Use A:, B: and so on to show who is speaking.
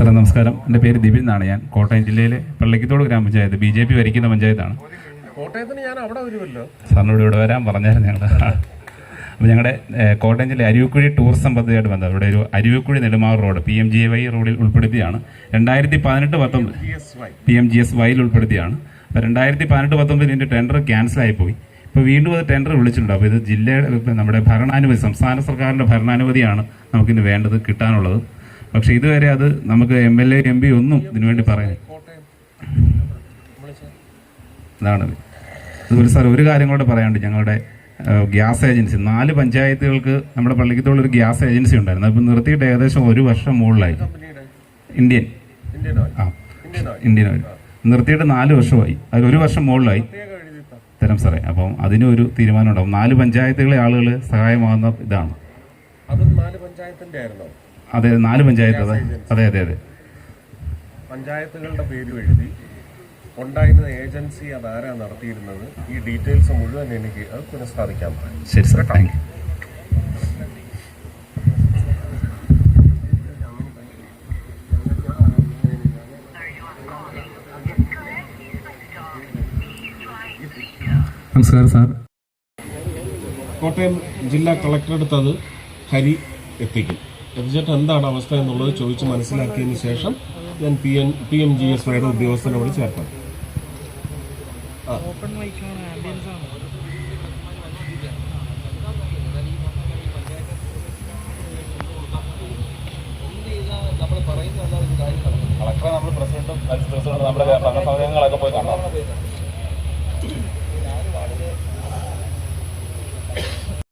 A: സാറേ നമസ്കാരം. എന്റെ പേര് ദിബിൻ എന്നാണ് ഞാൻ. കോട്ടയം ജില്ലയിലെ പള്ളിക്കത്തോട് ഗ്രാമപഞ്ചായത്ത് ബി ജെ പി ഭരിക്കുന്ന പഞ്ചായത്താണ്.
B: കോട്ടയത്തിന് ഞാൻ അവിടെ വരുമല്ലോ.
A: സാറിനോട് ഇവിടെ വരാൻ പറഞ്ഞായിരുന്നു ഞങ്ങൾ അപ്പോൾ ഞങ്ങളുടെ കോട്ടയം ജില്ല അരുവിക്കുഴി ടൂറിസം പദ്ധതിയായിട്ട് ബന്ധം ഇവിടെ ഒരു Aruvikkuzhi Nedumar road P M G Y റോഡിൽ ഉൾപ്പെടുത്തിയാണ്. രണ്ടായിരത്തി പതിനെട്ട് പത്തൊമ്പത്
B: പി
A: എം ജി എസ് വൈയിൽ ഉൾപ്പെടുത്തിയാണ്. അപ്പോൾ രണ്ടായിരത്തി പതിനെട്ട് പത്തൊമ്പതിൽ ഇതിന്റെ ടെൻഡർ ക്യാൻസലായി പോയി. ഇപ്പോൾ വീണ്ടും അത് ടെൻഡർ വിളിച്ചിട്ടുണ്ട്. അപ്പോൾ ഇത് ജില്ലയുടെ നമ്മുടെ ഭരണാനുമതി സംസ്ഥാന സർക്കാരിന്റെ ഭരണാനുമതിയാണ് നമുക്കിന് വേണ്ടത് കിട്ടാനുള്ളത്. പക്ഷേ ഇതുവരെ അത് നമുക്ക് M L A M P ഒന്നും ഇതിനുവേണ്ടി പറയാൻ ഇതാണ്. അതുപോലെ സാർ ഒരു കാര്യം കൂടെ പറയാനുണ്ട്. ഞങ്ങളുടെ ഗ്യാസ് ഏജൻസി. നാല് പഞ്ചായത്തുകൾക്ക് നമ്മുടെ പള്ളിക്കത്തോളം ഒരു ഗ്യാസ് ഏജൻസി ഉണ്ടായിരുന്നു. അപ്പം നിർത്തിയിട്ട് ഏകദേശം ഒരു വർഷം മുകളിലായി. ഇന്ത്യൻ. ആ
B: ഇന്ത്യൻ ഓയിൽ.
A: നിർത്തിയിട്ട് നാല് വർഷമായി. അതിൽ ഒരു വർഷം മുകളിലായി. തരം സാറേ. അപ്പം അതിനൊരു തീരുമാനം ഉണ്ടാവും നാല് പഞ്ചായത്തുകളെ ആളുകൾ സഹായമാകുന്ന ഇതാണ്.
B: അതും നാല് പഞ്ചായത്തിന്റെ ആയിരുന്നോ
A: അതെ നാല് പഞ്ചായത്ത് അതെ. അതെ അതെ അതെ.
B: പഞ്ചായത്തുകളുടെ പേര് എഴുതി ഉണ്ടായിരുന്ന ഏജൻസി അത് ആരാ നടത്തിയിരുന്നത്? ഈ ഡീറ്റെയിൽസ് മുഴുവൻ എനിക്ക് അത് പുനഃസ്ഥാപിക്കാൻ പറയും.
A: ശരി സാർ. താങ്ക് യു നമസ്കാരം സാർ.
B: കോട്ടയം ജില്ലാ കളക്ടറെടുത്ത് അത് ഹരി എത്തിക്കും. എത്തിച്ചിട്ട് എന്താണ് അവസ്ഥ എന്നുള്ളത് ചോദിച്ച് മനസ്സിലാക്കിയതിന് ശേഷം ഞാൻ P N P M G S വൈയുടെ ഉദ്യോഗസ്ഥനോട് ചേർക്കാം.
C: കളക്ടറെ നമ്മൾ പ്രസിഡന്റും വൈസ് പ്രസിഡന്റും നമ്മുടെ ഭരണസമിതികളൊക്കെ പോയി കണ്ടോ?